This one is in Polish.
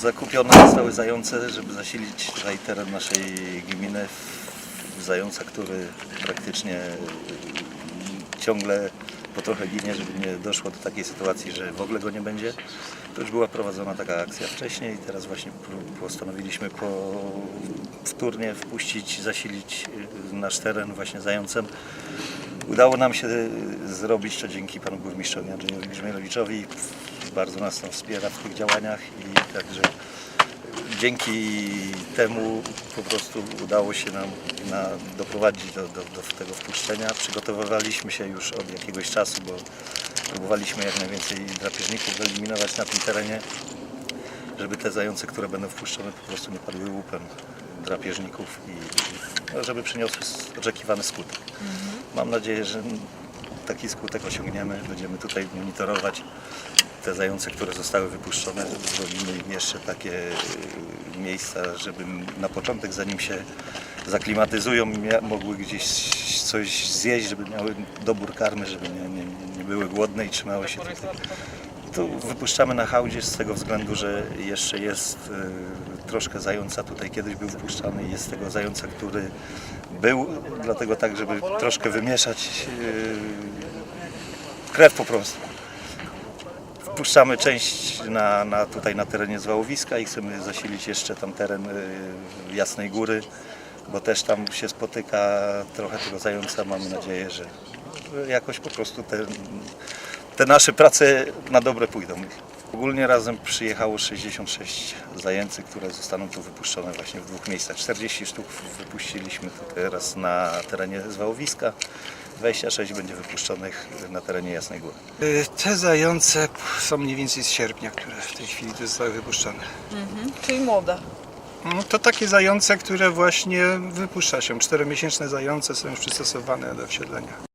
Zakupione zostały zające, żeby zasilić tutaj teren naszej gminy zająca, który praktycznie ciągle po trochę ginie, żeby nie doszło do takiej sytuacji, że w ogóle go nie będzie. To już była prowadzona taka akcja wcześniej i teraz właśnie postanowiliśmy po, wtórnie wpuścić, zasilić nasz teren właśnie zającem. Udało nam się y, zrobić to dzięki panu burmistrzowi Andrzejowi Grzmielewiczowi. Bardzo nas tam wspiera w tych działaniach i także dzięki temu po prostu udało się nam na, doprowadzić do, do, do tego wpuszczenia. Przygotowywaliśmy się już od jakiegoś czasu, bo próbowaliśmy jak najwięcej drapieżników wyeliminować na tym terenie, żeby te zające, które będą wpuszczone po prostu nie padły łupem drapieżników i no, żeby przyniosły oczekiwany skutek. Mam nadzieję, że taki skutek osiągniemy. Będziemy tutaj monitorować te zające, które zostały wypuszczone. Zrobimy im jeszcze takie y, miejsca, żeby na początek, zanim się zaklimatyzują, mogły gdzieś coś zjeść, żeby miały dobór karmy, żeby nie, nie, nie były głodne i trzymały się tutaj. Tu wypuszczamy na hałdzie z tego względu, że jeszcze jest y, troszkę zająca tutaj kiedyś był wpuszczany jest tego zająca, który był, dlatego tak, żeby troszkę wymieszać y, krew po prostu. Wpuszczamy część na, na, tutaj na terenie zwałowiska i chcemy zasilić jeszcze tam teren y, Jasnej Góry, bo też tam się spotyka trochę tego zająca. Mamy nadzieję, że jakoś po prostu te, te nasze prace na dobre pójdą. Ogólnie razem przyjechało 66 zajęcy, które zostaną tu wypuszczone właśnie w dwóch miejscach. 40 sztuk wypuściliśmy tu teraz na terenie zwałowiska, 26 będzie wypuszczonych na terenie Jasnej Góry. Y, Te zające są mniej więcej z sierpnia, które w tej chwili zostały wypuszczone. Czyli młoda. No, To takie zające, które właśnie wypuszcza się. Czteromiesięczne zające są już przystosowane do wsiedlenia.